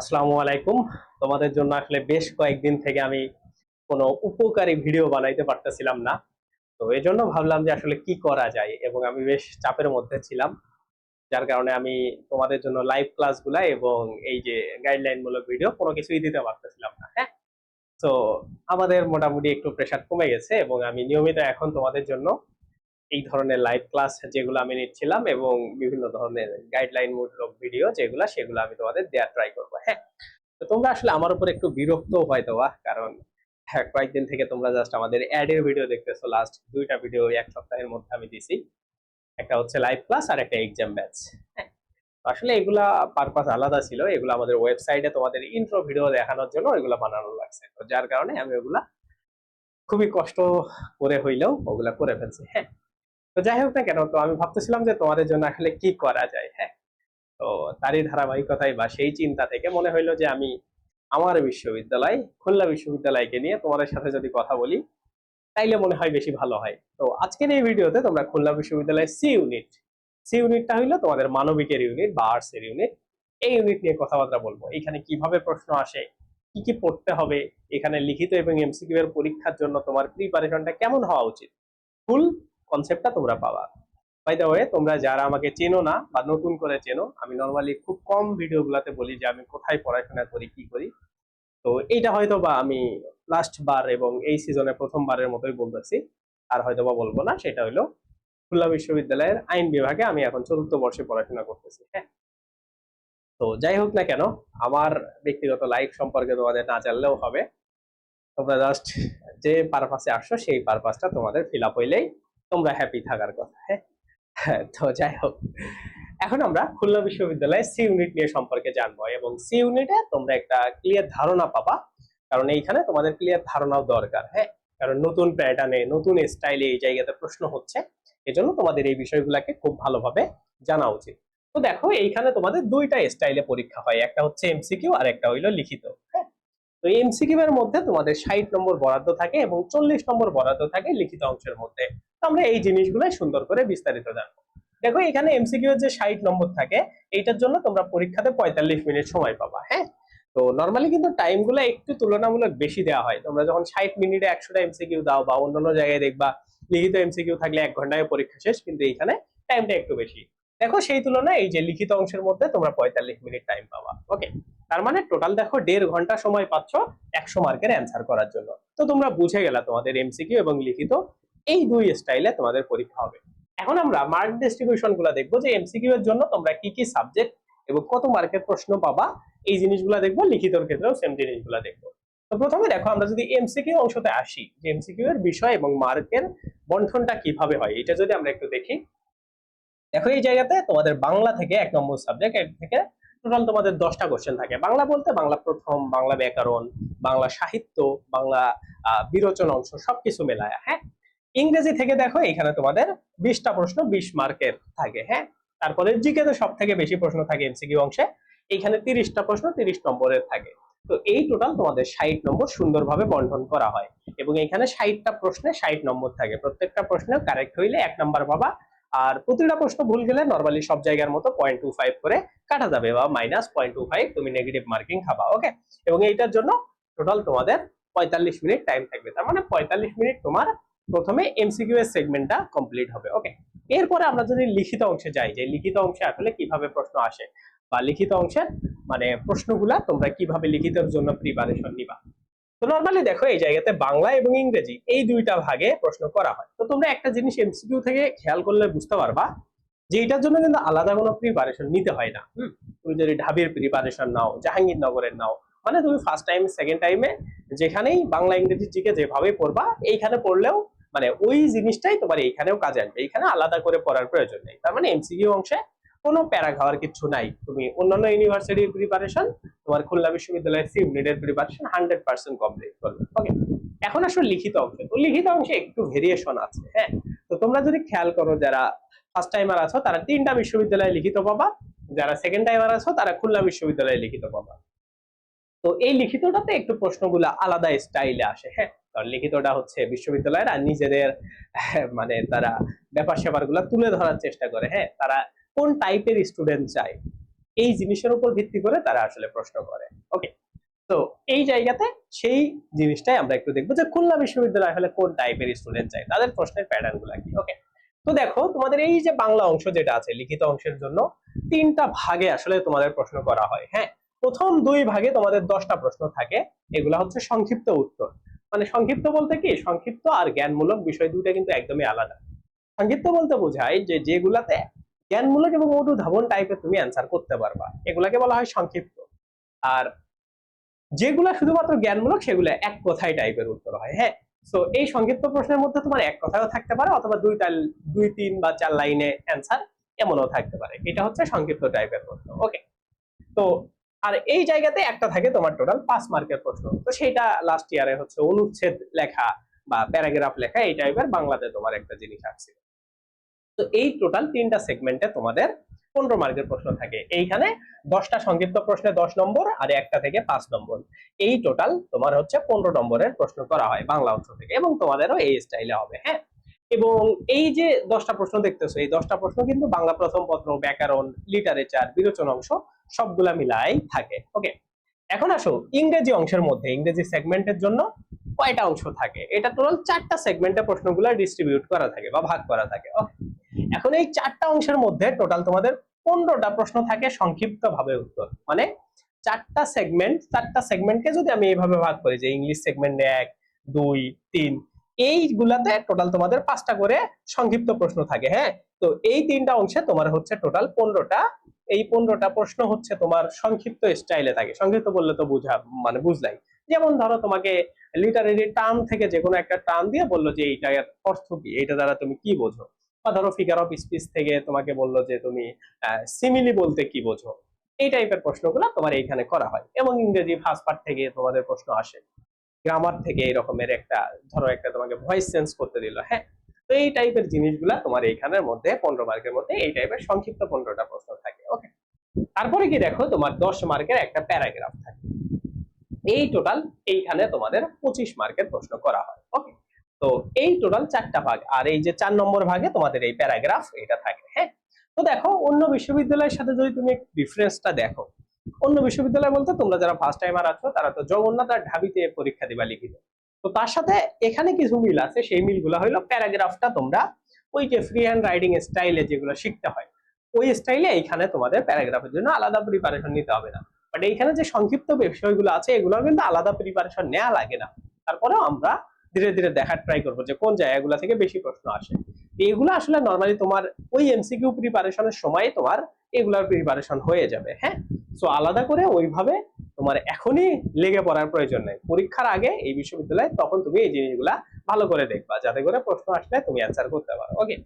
আসসালামু আলাইকুম। তোমাদের জন্য আসলে বেশ কয়েকদিন থেকে আমি কোনো উপকারী ভিডিও বানাইতে পারতেছিলাম না। তো এই জন্য ভাবলাম যে আসলে কি করা যায় এবং আমি বেশ চাপের মধ্যে ছিলাম। যার কারণে আমি তোমাদের জন্য লাইভ ক্লাসগুলা এবং এই যে গাইডলাইন মূলক ভিডিও কোনো কিছুই দিতে পারতেছিলাম না হ্যাঁ? তো আমাদের মোটামুটি একটু প্রেশার কমে গেছে এবং আমি নিয়মিত এখন তোমাদের জন্য এই ধরনের লাইভ ক্লাস যেগুলো আমি নিচ্ছিলাম এবং বিভিন্ন ধরনের গাইডলাইন মূলক ভিডিও যেগুলো, সেগুলো আমি তোমাদের দেওয়ার ট্রাই করব হ্যাঁ? তো তোমরা আসলে আমার উপর একটু বিরক্ত হয়তো বা কারণ হ্যাঁ কয়েকদিন থেকে তোমরা জাস্ট আমাদের অ্যাডের ভিডিও দেখতেছো লাস্ট দুইটা ভিডিও এক সপ্তাহের মধ্যে আমি দিছি। একটা হচ্ছে লাইভ ক্লাস আর একটা এক্সাম ব্যাচ হ্যাঁ? আসলে এগুলা পারপাস আলাদা ছিল, এগুলো আমাদের ওয়েবসাইটে তোমাদের ইন্ট্রো ভিডিও দেখানোর জন্য এগুলো বানানো লাগছে। তো যার কারণে আমি ওগুলা খুবই কষ্ট করে হইলেও ওগুলা করে ফেলছি হ্যাঁ? তো যাই হোক না কেন, তো আমি ভাবতেছিলাম যে তোমাদের জন্য আসলে কি করা যায় হ্যাঁ? তো তারই ধারাবাহিকতায় বা সেই চিন্তা থেকে মনে হইল যে আমি আমার বিশ্ববিদ্যালয়, খুলনা বিশ্ববিদ্যালয়কে নিয়ে তোমাদের সাথে যদি কথা বলি, তাইলে মনে হয় বেশি ভালো হয়। তো আজকের এই ভিডিওতে তোমরা খুলনা বিশ্ববিদ্যালয়ের সি ইউনিট, সি ইউনিটটা হইল তোমাদের মানবিকের ইউনিট বা আর্টস এর ইউনিট। এই ইউনিট নিয়ে কথাবার্তা বলব। এখানে কীভাবে প্রশ্ন আসে, কি কি পড়তে হবে, এখানে লিখিত এবং এমসিকিউ এর পরীক্ষার জন্য তোমার প্রিপারেশনটা কেমন হওয়া উচিত? ফুল কনসেপ্টটা তোমরা পাবা। বাই দ্য ওয়ে তোমরা যারা আমাকে চেনো না বা নতুন করে চেনো, আমি নর্মালি খুব কম ভিডিও গুলাতে বলি যে আমি কোথায় পড়াশোনা করি, কি করি। তো এইটা হয়তো বা আমি লাস্ট বার এবং এই সিজনে প্রথমবারের মতোই বলতেছি। আর হয়তো বা বলব না, সেটা হলো খুলনা বিশ্ববিদ্যালয়ের আইন বিভাগে আমি এখন চতুর্থ বর্ষে পড়াশোনা করতেছি হ্যাঁ। তো যাই হোক না কেন, আমার ব্যক্তিগত লাইফ সম্পর্কে তোমাদের না জানলেও হবে। তোমরা জাস্ট যে পারপাসে আসছো সেই পারপাসটা তোমাদের ফিল আপ হইলেই তোমরা হ্যাপি থাকার কথা হ্যাঁ? হ্যাঁ, তো যাই হোক। এখন আমরা খুলনা বিশ্ববিদ্যালয়ে সি ইউনিট নিয়ে সম্পর্কে জানব এবং সি ইউনিটে তোমরা একটা ক্লিয়ার ধারণা পাবা কারণ এইখানে তোমাদের ক্লিয়ার ধারণাও দরকার হ্যাঁ? কারণ নতুন প্যাটার্নে নতুন স্টাইলে এই জায়গাতে প্রশ্ন হচ্ছে এজন্য তোমাদের এই বিষয়গুলোকে খুব ভালোভাবে জানা উচিত। তো দেখো এইখানে তোমাদের দুইটা স্টাইলে পরীক্ষা হয় একটা হচ্ছে এমসিকিউ আর একটা হইল লিখিত হ্যাঁ? তো এমসিকিউ এর মধ্যে তোমাদের ষাট নম্বর বরাদ্দ থাকে এবং চল্লিশ নম্বর বরাদ্দ থাকে লিখিত অংশের মধ্যে। আমরা এই জিনিসগুলো সুন্দর করে বিস্তারিত জানব। দেখো, এখানে এমসিকিউ যে ষাট নম্বর থাকে, এইটার জন্য তোমরা পরীক্ষাতে পঁয়তাল্লিশ মিনিট সময় পাবা হ্যাঁ? তো নর্মালি কিন্তু টাইমগুলো একটু তুলনামূলক বেশি দেওয়া হয়। তোমরা যখন ষাট মিনিটে একশোটা এমসিকিউ দাও বা অন্যান্য জায়গায় দেখবা, লিখিত এমসিকিউ থাকলে এক ঘন্টায় পরীক্ষা শেষ, কিন্তু এইখানে টাইমটা একটু বেশি। দেখো, সেই তুলনায় এই যে লিখিত অংশের মধ্যে তোমরা পঁয়তাল্লিশ মিনিট টাইম পাবা ওকে তার মানে টোটাল দেখো, দেড় ঘণ্টা সময় পাচ্ছ একশো মার্কের অ্যান্সার করার জন্য। তো তোমরা বুঝে গেলা তোমাদের এমসিকিউ এবং লিখিত এই দুই স্টাইলে তোমাদের পরীক্ষা হবে। এখন আমরা মার্ক ডিস্ট্রিবিউশনগুলো দেখব যে এমসিকিউ এর জন্য তোমরা কি কি সাবজেক্ট এবং কত মার্কের প্রশ্ন পাবা, এই জিনিসগুলো দেখব, লিখিতর ক্ষেত্রেও সেম জিনিসগুলো দেখব। তো প্রথমে দেখো, আমরা যদি এমসিকিউ অংশতে আসি, যে এমসিকিউ এর বিষয় এবং মার্কের বন্টনটা কীভাবে হয়, এটা যদি আমরা একটু দেখি। দেখো, এই জায়গাতে তোমাদের বাংলা থেকে এক নম্বর সাবজেক্ট এর থেকে টোটাল তোমাদের দশটা কোশ্চেন থাকে। বাংলা বলতে বাংলা প্রথম, বাংলা ব্যাকরণ, বাংলা সাহিত্য, বাংলা বিরোচন অংশ, সবকিছু মেলায় হ্যাঁ? ইংরেজি থেকে দেখো, এখানে তোমাদের বিশটা প্রশ্ন, বিশ মার্কের থাকে হ্যাঁ? তারপরে জিকে তো সব থেকে বেশি প্রশ্ন থাকে এমসিকিউ অংশে এইখানে তিরিশটা প্রশ্ন তিরিশ নম্বরের থাকে। তো এই টোটাল তোমাদের ষাট নম্বর সুন্দরভাবে বন্টন করা হয়। এবং এখানে ষাটটা প্রশ্নে ষাট নম্বর থাকে। প্রত্যেকটা প্রশ্নে কারেক্ট হইলে এক নম্বর পাবা। আর প্রতিটা প্রশ্ন ভুল গেলে নর্মালি সব জায়গার মতো পয়েন্ট টু ফাইভ করে কাটা যাবে বা মাইনাস পয়েন্ট টু ফাইভ তুমি নেগেটিভ মার্কিং খাবা ওকে এবং এইটার জন্য টোটাল তোমাদের পঁয়তাল্লিশ মিনিট টাইম থাকবে। তার মানে পঁয়তাল্লিশ মিনিট তোমার প্রথমে এমসিকিউ এর সেগমেন্টটা কমপ্লিট হবে ওকে এরপরে আমরা যদি লিখিত অংশে যাই, যে লিখিত অংশে আসলে কীভাবে প্রশ্ন আসে বা লিখিত অংশের মানে প্রশ্নগুলা তোমরা কীভাবে লিখিতের জন্য প্রিপারেশন নিবা? তো নর্মালি দেখো এই জায়গাতে বাংলা এবং ইংরেজি এই দুইটা ভাগে প্রশ্ন করা হয়। তো তোমরা একটা জিনিস এমসিকিউ থেকে খেয়াল করলে বুঝতে পারবা যে এটার জন্য কিন্তু আলাদা কোনো প্রিপারেশন নিতে হয় না তুমি যদি ঢাবির প্রিপারেশন নাও, জাহাঙ্গীরনগরের নাও মানে তুমি ফার্স্ট টাইম সেকেন্ড টাইমে যেখানেই বাংলা, ইংরেজি, জিকে যেভাবে পড়বা, এইখানে পড়লেও মানে ওই জিনিসটাই তোমার এইখানেও কাজে আসবে। এইখানে আলাদা করে পড়ার প্রয়োজন নেই। তার মানে এমসিকিউ অংশে কোনো প্যারা খাওয়ার কিছু নাই। তুমি অন্যান্য ইউনিভার্সিটির প্রিপারেশন তোমার খুলনা বিশ্ববিদ্যালয়ের সি ইউনিটের প্রিপারেশন হান্ড্রেড পার্সেন্ট কমপ্লিট করবে। ওকে এখন আসলে লিখিত অংশে। তো লিখিত অংশে একটু ভেরিয়েশন আছে হ্যাঁ? তো তোমরা যদি খেয়াল করো, যারা ফার্স্ট টাইমার আছো, তারা তিনটা বিশ্ববিদ্যালয়ে লিখিত পাবা। যারা সেকেন্ড টাইমার আছো, তারা খুলনা বিশ্ববিদ্যালয়ে লিখিত পাবা। তো এই লিখিতটাতে একটু প্রশ্নগুলো আলাদা স্টাইলে আসে হ্যাঁ? কারণ লিখিতটা হচ্ছে বিশ্ববিদ্যালয়ের আর নিজেদের মানে তারা ব্যাপার স্যাপারগুলা তুলে ধরার চেষ্টা করে। হ্যাঁ তারা কোন টাইপের স্টুডেন্ট চায়? এই জিনিসের উপর ভিত্তি করে তারা আসলে প্রশ্ন করে। ওকে তো এই জায়গাতে সেই জিনিসটাই আমরা একটু দেখব যে খুলনা বিশ্ববিদ্যালয় আসলে কোন টাইপের স্টুডেন্ট চাই তাদের প্রশ্নের প্যাটার্নগুলা কি? ওকে তো দেখো, তোমাদের এই যে বাংলা অংশ যেটা আছে, লিখিত অংশের জন্য তিনটা ভাগে আসলে তোমাদের প্রশ্ন করা হয়। হ্যাঁ প্রথম দুই ভাগে তোমাদের দশটা প্রশ্ন থাকে। এগুলা হচ্ছে সংক্ষিপ্ত উত্তর। মানে সংক্ষিপ্ত বলতে কি? সংক্ষিপ্ত আর জ্ঞানমূলক বিষয় দুইটা কিন্তু একদমই আলাদা। সংক্ষিপ্ত বলতে বোঝায় যে যেগুলাতে জ্ঞানমূলক এবং অনুধাবন টাইপের তুমি অ্যান্সার করতে পারবা। এগুলাকে বলা হয় সংক্ষিপ্ত। আর যেগুলা শুধুমাত্র জ্ঞানমূলক, সেগুলো এক কথায় টাইপের উত্তর হয় হ্যাঁ? তো এই সংক্ষিপ্ত প্রশ্নের মধ্যে তোমার এক কথাও থাকতে পারে, অথবা দুই দুই, তিন বা চার লাইনে অ্যান্সার এমনও থাকতে পারে। এটা হচ্ছে সংক্ষিপ্ত টাইপের প্রশ্ন। ওকে তো আর এই জায়গাতে একটা থাকে তোমার টোটাল পাঁচ মার্কের প্রশ্ন। তো সেটা লাস্ট ইয়ারে হচ্ছে অনুচ্ছেদ লেখা বা প্যারাগ্রাফ লেখা, এই টাইপের বাংলাতে তোমার একটা জিনিস আসছে তো এই টোটাল তিনটা সেগমেন্টে তোমাদের পনেরো মার্কের প্রশ্ন থাকে। এইখানে দশটা সংক্ষিপ্ত প্রশ্নে দশ নম্বর আর একটা থেকে পাঁচ নম্বর। এই টোটাল তোমার হচ্ছে পনেরো নম্বরের প্রশ্ন করা হয় বাংলা অংশ থেকে এবং তোমাদেরও এই স্টাইলে হবে হ্যাঁ? এবং এই যে দশটা প্রশ্ন দেখতেছো, এই দশটা প্রশ্ন কিন্তু বাংলা প্রথম পত্র, ব্যাকরণ লিটারেচার বিরোচন অংশ সবগুলা মিলাই থাকে ওকে এখন আসো, ইংরেজি অংশের মধ্যে, ইংরেজি সেগমেন্টের জন্য কয়টা অংশ থাকে? এটা টোটাল চারটা সেগমেন্টে প্রশ্নগুলো ডিস্ট্রিবিউট করা থাকে বা ভাগ করা থাকে ওকে এখন এই চারটা অংশের মধ্যে টোটাল তোমাদের পনেরোটা প্রশ্ন থাকে সংক্ষিপ্ত ভাবে উত্তর মানে চারটা সেগমেন্ট চারটা সেগমেন্টকে যদি আমি এইভাবে ভাগ করি যে ইংলিশ সেগমেন্ট এক, দুই, তিন এইগুলাতে টোটাল তোমাদের পাঁচটা করে সংক্ষিপ্ত প্রশ্ন থাকে হ্যাঁ? তো এই তিনটা অংশে তোমার হচ্ছে টোটাল পনেরোটা। এই পনেরোটা প্রশ্ন হচ্ছে তোমার সংক্ষিপ্ত স্টাইলে থাকে। সংক্ষিপ্ত বললে তো বুঝা মানে বুঝলাই। যেমন ধরো তোমাকে লিটারেরি টার্ম থেকে যে কোনো একটা টার্ম দিয়ে বলল যে এইটার অর্থ কি, এইটা দ্বারা তুমি কি বোঝো? বা ধরো ফিগার অফ স্পিচ থেকে তোমাকে বলল যে তুমি সিমিলি বলতে কি বোঝো? এই টাইপের প্রশ্নগুলো তোমার এইখানে করা হয়। এবং ইংরেজি ফার্স্ট পার্ট থেকে তোমাদের প্রশ্ন আসে। গ্রামার থেকে এই রকমের একটা, ধরো একটা তোমাকে ভয়েস চেঞ্জ করতে দিল হ্যাঁ? তো এই টাইপের জিনিসগুলা তোমার এইখানের মধ্যে, পনেরো মার্কের মধ্যে এই টাইপের সংক্ষিপ্ত পনেরোটা প্রশ্ন থাকে ওকে তারপরে কি দেখো, তোমার দশ মার্কের একটা প্যারাগ্রাফ থাকে। এই টোটাল এইখানে তোমাদের পঁচিশ মার্কের প্রশ্ন করা হয় ওকে তো এই টোটাল চারটা ভাগ, আর এই যে চার নম্বর ভাগে তোমাদের এই প্যারাগ্রাফ এটা থাকে হ্যাঁ? তো দেখো, অন্য বিশ্ববিদ্যালয়ের সাথে যদি তুমি ডিফারেন্সটা দেখো অন্য বিশ্ববিদ্যালয় বলতে তোমরা যারা ফার্স্ট টাইমার আছো, তারা তো জগন্নাথ আর ঢাবিতে পরীক্ষা দিবা লিখিত। তো তার সাথে এখানে কিছু মিল আছে, সেই মিলগুলো হলো প্যারাগ্রাফটা তোমরা ওই যে ফ্রি হ্যান্ড রাইডিং স্টাইলে যেগুলো শিখতে হয়, ওই স্টাইলে এইখানে তোমাদের প্যারাগ্রাফের জন্য আলাদা প্রিপারেশন নিতে হবে না। বাট এইখানে যে সংক্ষিপ্ত বিষয়গুলো আছে এগুলো কিন্তু আলাদা প্রিপারেশন নেওয়া লাগে না। তারপরেও আমরা ধীরে ধীরে দেখার ট্রাই করব যে কোন জায়গাগুলো থেকে বেশি প্রশ্ন আসে। এগুলো আসলে নর্মালি তোমার ওই এমসিকিউ প্রিপারেশনের সময় তোমার এগুলার প্রিপারেশন হয়ে যাবে হ্যাঁ? সো আলাদা করে ওইভাবে তোমার এখনই লেগে পড়ার প্রয়োজন নেই। পরীক্ষার আগে এই বিশ্ববিদ্যালয়ে তখন তুমি এই জিনিসগুলা ভালো করে দেখবা, যাতে করে প্রশ্ন আসলে তুমি অ্যান্সার করতে পারো ওকে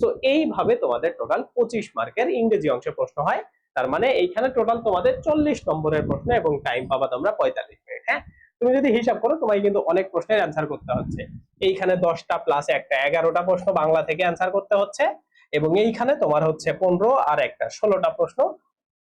তো এইভাবে তোমাদের টোটাল পঁচিশ মার্কের ইংরেজি অংশে প্রশ্ন হয়। তার মানে এইখানে টোটাল তোমাদের চল্লিশ নম্বরের প্রশ্ন এবং টাইম পাবা তোমরা পঁয়তাল্লিশ মিনিট হ্যাঁ? তুমি যদি হিসাব করো, তোমায় কিন্তু অনেক প্রশ্নের অ্যান্সার করতে হচ্ছে। এইখানে দশটা প্লাস একটা, এগারোটা প্রশ্ন বাংলা থেকে অ্যান্সার করতে হচ্ছে। এবং এইখানে তোমার হচ্ছে পনেরো আর একটা। ষোলোটা প্রশ্ন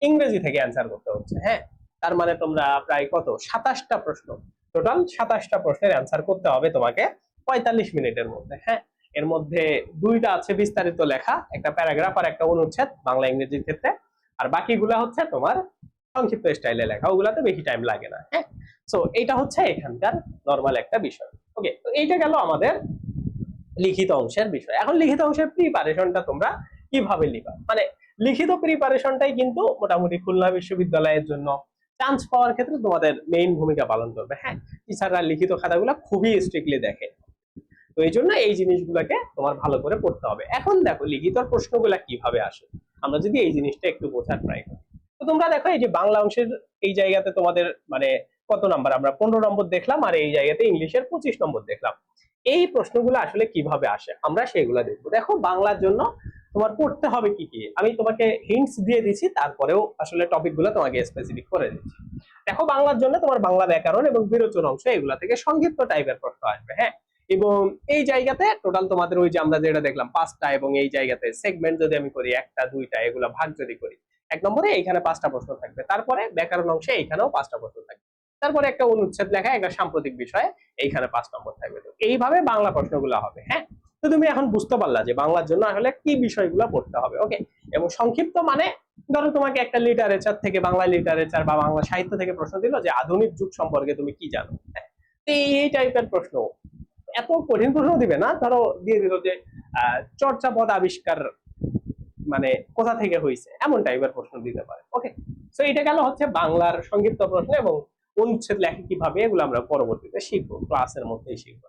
ইংরেজি থেকে অ্যান্সার করতে হচ্ছে হ্যাঁ? তার মানে তোমরা প্রায় কত? সাতাশটা প্রশ্ন। টোটাল সাতাশটা প্রশ্নের অ্যান্সার করতে হবে তোমাকে পঁয়তাল্লিশ মিনিটের মধ্যে হ্যাঁ? এর মধ্যে দুইটা আছে বিস্তারিত লেখা, একটা প্যারাগ্রাফ আর একটা অনুচ্ছেদ বাংলা ইংরেজির ক্ষেত্রে। আর বাকিগুলা হচ্ছে তোমার সংক্ষিপ্ত স্টাইলে লেখা, ওগুলাতে বেশি টাইম লাগে না হ্যাঁ? সো এটা হচ্ছে এখানকার নর্মাল একটা বিষয়। ওকে তো এইটা গেল আমাদের লিখিত অংশের বিষয়। এখন লিখিত অংশের প্রিপারেশনটা তোমরা কীভাবে লিখা মানে লিখিত প্রিপারেশনটাই কিন্তু মোটামুটি খুলনা বিশ্ববিদ্যালয়ের জন্য চান্স পাওয়ার ক্ষেত্রে তোমাদের মেইন ভূমিকা পালন করবে। হ্যাঁ টিচাররা লিখিত খাতাগুলো খুবই স্ট্রিক্টলি দেখে। তো এই জন্য এই জিনিসগুলোকে তোমার ভালো করে পড়তে হবে। এখন দেখো, লিখিত প্রশ্নগুলা কীভাবে আসে? আমরা যদি এই জিনিসটা একটু বোঝার ট্রাই করি। তো তোমরা দেখো, এই যে বাংলা অংশের এই জায়গাতে তোমাদের মানে কত নাম্বার আমরা পনেরো নম্বর দেখলাম আর এই জায়গাতে ইংলিশের পঁচিশ নম্বর দেখলাম। এই প্রশ্নগুলো আসলে কীভাবে আসে? আমরা সেগুলো দেখব। দেখো, বাংলার জন্য তোমার পড়তে হবে কি কি? আমি তোমাকে হিন্টস দিয়ে দিচ্ছি, তারপরেও আসলে টপিকগুলো তোমাকে স্পেসিফিক করে দিচ্ছি। দেখো, বাংলার জন্য তোমার বাংলা ব্যাকরণ এবং বিরোচন অংশ এগুলা থেকে সংক্ষিপ্ত টাইপের প্রশ্ন আসবে হ্যাঁ? এবং এই জায়গাতে টোটাল তোমাদের ওই যে আমরা যেটা দেখলাম, পাঁচটা এবং এই জায়গাতে সেগমেন্ট যদি আমি করি, একটা, দুইটা, এগুলো ভাগ যদি করি, এক নম্বরে এইখানে পাঁচটা প্রশ্ন থাকবে। তারপরে ব্যাকরণ অংশে এইখানেও পাঁচটা প্রশ্ন থাকবে। তারপরে একটা অনুচ্ছেদ লেখা একটা সাম্প্রতিক বিষয়ে এইখানে পাঁচ নম্বর থাকবে। তো এইভাবে বাংলা প্রশ্নগুলো হবে হ্যাঁ? তো তুমি এখন বুঝতে পারলা যে বাংলার জন্য আসলে কি বিষয়গুলো পড়তে হবে ওকে? এবং সংক্ষিপ্ত মানে ধরো তোমাকে একটা লিটারেচার থেকে বাংলা লিটারেচার বা বাংলা সাহিত্য থেকে প্রশ্ন দিল যে আধুনিক যুগ সম্পর্কে তুমি কি জানো হ্যাঁ, এই- টাইপের প্রশ্ন। এত কঠিন প্রশ্ন দিবে না ধরো দিয়ে দিল যে আহ, চর্চাপদ আবিষ্কার মানে কোথা থেকে হয়েছে এমন টাইপের প্রশ্ন দিতে পারে ওকে? তো এটা গেল হচ্ছে বাংলার সংক্ষিপ্ত প্রশ্ন এবং অনুচ্ছেদ লেখে কীভাবে, এগুলো আমরা পরবর্তীতে শিখব ক্লাসের মধ্যেই শিখব।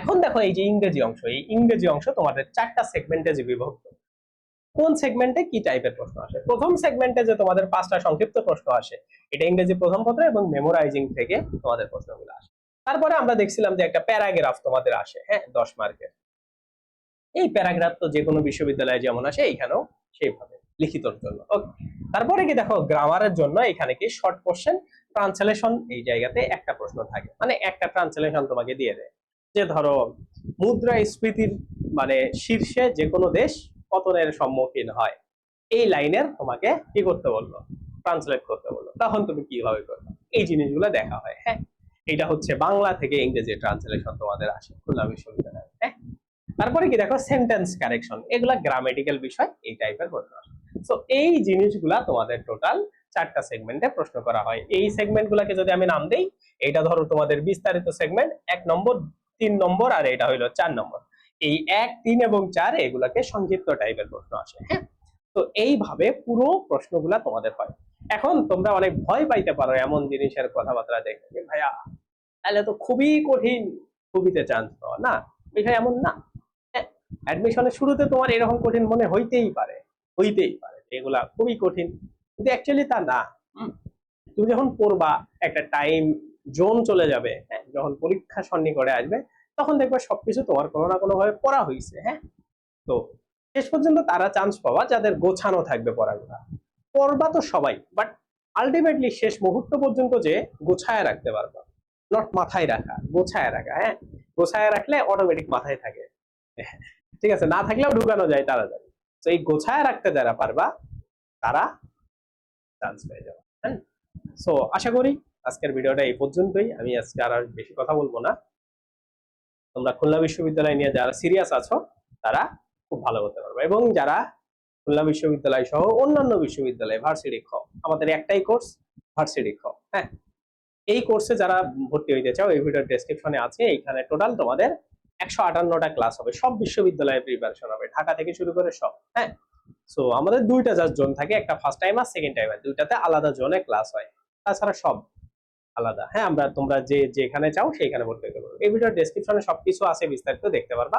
এখন দেখো এই যে ইংরেজি অংশ, এই ইংরেজি অংশ তোমাদের চারটা সেগমেন্টে যে বিভক্ত। কোন সেগমেন্টে কি টাইপের প্রশ্ন আসে? প্রথম সেগমেন্টে যে তোমাদের পাঁচটা সংক্ষিপ্ত প্রশ্ন আসে, এটা ইংরেজি প্রথম পত্র এবং মেমোরাইজিং থেকে তোমাদের প্রশ্নগুলো আসে। তারপরে আমরা দেখছিলাম যে একটা প্যারাগ্রাফ তোমাদের আসে হ্যাঁ দশ মার্কের। এই প্যারাগ্রাফ তো যে কোনো বিশ্ববিদ্যালয়ে যেমন আসে, এইখানেও সেইভাবে, লিখিতর জন্য। ওকে তারপরে কি দেখো গ্রামারের জন্য এখানে কি শর্ট কোশ্চেন ট্রান্সলেশন এই জায়গাতে একটা প্রশ্ন থাকে। মানে একটা ট্রান্সলেশন তোমাকে দিয়ে দেয়। যে ধরো, মুদ্রাস্ফীতির মানে শীর্ষে যে কোনো দেশ পতনের সম্মুখীন হয়। এই লাইনের তোমাকে কি করতে বলল? ট্রান্সলেট করতে বলল। তখন তুমি কীভাবে করবে? এই জিনিসগুলো দেখা হয় হ্যাঁ? এটা হচ্ছে বাংলা থেকে ইংরেজি ট্রান্সলেশন তোমাদের আসে, খুলনা বিশ্ববিদ্যালয়ে হ্যাঁ? তারপরে কি দেখো সেন্টেন্স কারেকশন এগুলা গ্রামেটিক্যাল বিষয়, এই টাইপের প্রশ্ন আসে সো এই জিনিসগুলা তোমাদের টোটাল চারটা সেগমেন্টে প্রশ্ন করা হয়। এই সেগমেন্ট গুলাকে যদি আমি নাম দেই এটা ধরো তোমাদের বিস্তারিত সেগমেন্ট এক নম্বর, তিন নম্বর, আর এটা হইল চার নম্বর। এই এক, তিন এবং চার, এগুলাকে সংক্ষিপ্ত টাইপের প্রশ্ন আসে। হ্যাঁ তো এইভাবে পুরো প্রশ্নগুলা তোমাদের হয়। এখন তোমরা অনেক ভয় পাইতে পারো এমন জিনিসের কথাবার্তা দেখে যে, ভাইয়া, তাহলে তো খুবই কঠিন খুবিতে চান্স পাওয়া, না? বিষয় এমন না। অ্যাডমিশনের শুরুতে তোমার এরকম কঠিন মনে হইতেই পারে। হইতেই পারে। এগুলা খুবই কঠিন। কিন্তু অ্যাকচুয়ালি তা না। তুমি যখন পড়বা, একটা টাইম জোন চলে যাবে হ্যাঁ? যখন পরীক্ষা সন্নিকটে আসবে, তখন দেখবে সবকিছু তোমার কোনো না কোনো ভাবে পড়া হয়েছে হ্যাঁ? তো শেষ পর্যন্ত তারা চান্স পাওয়া যাদের গোছানো থাকবে পড়াগুলা। পড়বা তো সবাই বাট আলটিমেটলি শেষ মুহূর্ত পর্যন্ত যে গোছায় রাখতে পারবা। নট মাথায় রাখা, গোছায় রাখা হ্যাঁ? গোছায় রাখলে অটোমেটিক মাথায় থাকে। ঠিক আছে? না থাকলেও ঢুকানো যায় তারা তাড়াতাড়ি। তো এই গোছায় রাখতে যারা পারবা, তারা চান্স পেয়ে যাবে হ্যাঁ সো আশা করি আজকের ভিডিওটা এই পর্যন্তই। আমি আজকে আর বেশি কথা বলব না। তোমরা খুলনা বিশ্ববিদ্যালয় নিয়ে যারা সিরিয়াস আছো, তারা খুব ভালো হতে পারবে। এবং যারা খুলনা বিশ্ববিদ্যালয় সহ অন্যান্য বিশ্ববিদ্যালয় ভার্সিটি খ, আমাদের একটাই কোর্স ভার্সিটি খ হ্যাঁ? এই কোর্সে যারা ভর্তি হইতে চাও, এই ভিডিওর ডেসক্রিপশনে আছে। এইখানে টোটাল তোমাদের একশো আটান্নটা ক্লাস হবে, সব বিশ্ববিদ্যালয়ে প্রিপারেশন হবে, ঢাকা থেকে শুরু করে সব হ্যাঁ? সো আমাদের দুইটা জাস্ট জোন থাকে, একটা ফার্স্ট টাইম আর সেকেন্ড টাইম আর দুইটাতে আলাদা জোনে ক্লাস হয়, তাছাড়া সব আলাদা হ্যাঁ? আমরা তোমরা যে, যেখানে চাও সেইখানে ভর্তি হতে পারো। এই ভিডিওর ডেসক্রিপশনে সবকিছু আছে, বিস্তারিত দেখতে পারবা।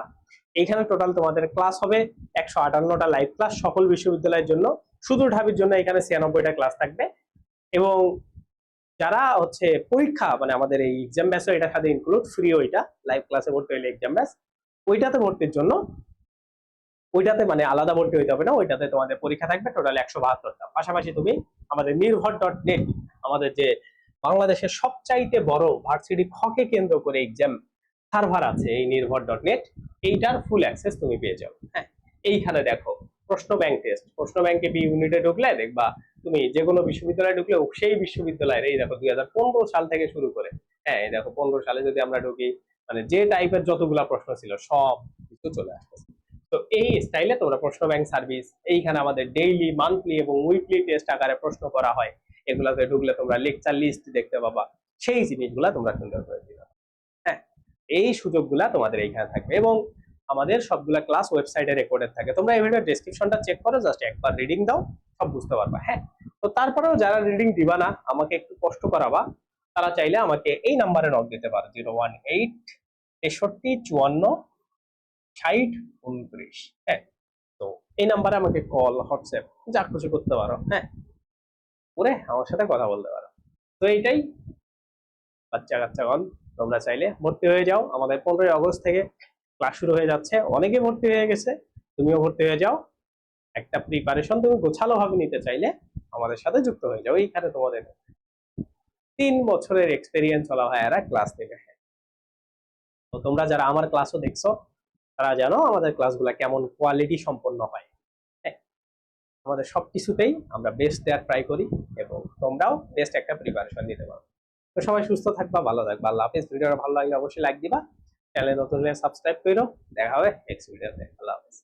এইখানে টোটাল তোমাদের ক্লাস হবে একশো আটান্নটা লাইভ ক্লাস সকল বিশ্ববিদ্যালয়ের জন্য। শুধু ঢাবির জন্য এখানে ছিয়ানব্বইটা ক্লাস থাকবে এবং যারা হচ্ছে পরীক্ষা মানে আমাদের এই এক্সাম ব্যাচও এটার সাথে ইনক্লুড ফ্রি ওইটা লাইভ ক্লাসে ভর্তি হইলে এক্সাম ব্যাচ ওইটাতে ভর্তির জন্য ওইটাতে মানে আলাদা ভর্তি হইতে হবে না, ওইটাতে তোমাদের পরীক্ষা থাকবে টোটাল একশো বাহাত্তরটা। পাশাপাশি তুমি আমাদের নির্ভর ডট নেট আমাদের যে বাংলাদেশের সবচাইতে বড় ভার্সিটি খকে কেন্দ্র করে এক্সাম সার্ভার আছে এই নির্ভর ডট নেট এইটার ফুল অ্যাক্সেস তুমি পেয়ে যাও হ্যাঁ এইখানে দেখো প্রশ্ন ব্যাংক টেস্ট প্রশ্ন ব্যাংকে বি ইউনিটে ঢুকলে দেখবা তুমি যে কোনো বিশ্ববিদ্যালয়ে ঢুকলে সেই বিশ্ববিদ্যালয়ের এই দেখো দুই সাল থেকে শুরু করে। হ্যাঁ এই দেখো পনেরো সালে যদি আমরা ঢুকি মানে যে টাইপের যতগুলা প্রশ্ন ছিল সব কিছু চলে আসতেছে। তো এই স্টাইলে তোমরা প্রশ্ন ব্যাংক সার্ভিস এইখানে আমাদের ডেইলি মান্থলি এবং উইকলি টেস্ট আকারে প্রশ্ন করা হয়। এগুলাতে ঢুকলে তোমরা লেকচার লিস্ট দেখতে পাবা। সেই জিনিসগুলা তোমরা সুন্দর করে দিবে। হ্যাঁ এই সুযোগগুলা তোমাদের এইখানে থাকবে এবং আমাদের সবগুলা ক্লাস ওয়েবসাইটে রেকর্ডেড থাকে। তোমরা এই ভিডিওর ডেসক্রিপশনটা চেক করো জাস্ট একবার রিডিং দাও, সব বুঝতে পারবা হ্যাঁ? তো তারপরেও যারা রিডিং দিবা না, আমাকে একটু কষ্ট করাবা, তারা চাইলে আমাকে এই নাম্বারে নক দিতে পারো জিরো ওয়ান এইট তেষট্টি চুয়ান্ন ষাট উনত্রিশ হ্যাঁ? তো এই নাম্বারে আমাকে কল হোয়াটসঅ্যাপ যা খুশি করতে পারো হ্যাঁ? করে আমার সাথে কথা বলতে পারো। তো এইটাই বাচ্চা কাচ্চাগণ তোমরা চাইলে ভর্তি হয়ে যাও আমাদের পনেরোই আগস্ট থেকে। ক্লাস শুরু হয়ে যাচ্ছে, অনেকে ভর্তি হয়ে গেছে, তুমিও ভর্তি হয়ে যাও। একটা প্রিপারেশন তুমি গোছালো ভাবে নিতে চাইলে আমাদের সাথে যুক্ত হয়ে যাও, এইখানে তোমাদের তিন বছরের এক্সপেরিয়েন্স চলা হয় এরা ক্লাস থেকে তো তোমরা যারা আমার ক্লাসও দেখছ, তারা জানো আমাদের ক্লাসগুলো কেমন কোয়ালিটি সম্পন্ন হয়। হ্যাঁ আমাদের সবকিছুতেই আমরা বেস্ট দেওয়ার ট্রাই করি এবং তোমরাও বেস্ট একটা প্রিপারেশন নিতে পারো। তো সবাই সুস্থ থাকবা, ভালো থাকবা, আল্লাহ হাফিজ। ভিডিওটা ভালো লাগলে অবশ্যই লাইক দিবা। চ্যানেল নতুন হলে সাবস্ক্রাইব করো দেখা হবে নেক্সট ভিডিওতে আল্লাহ হাফিজ।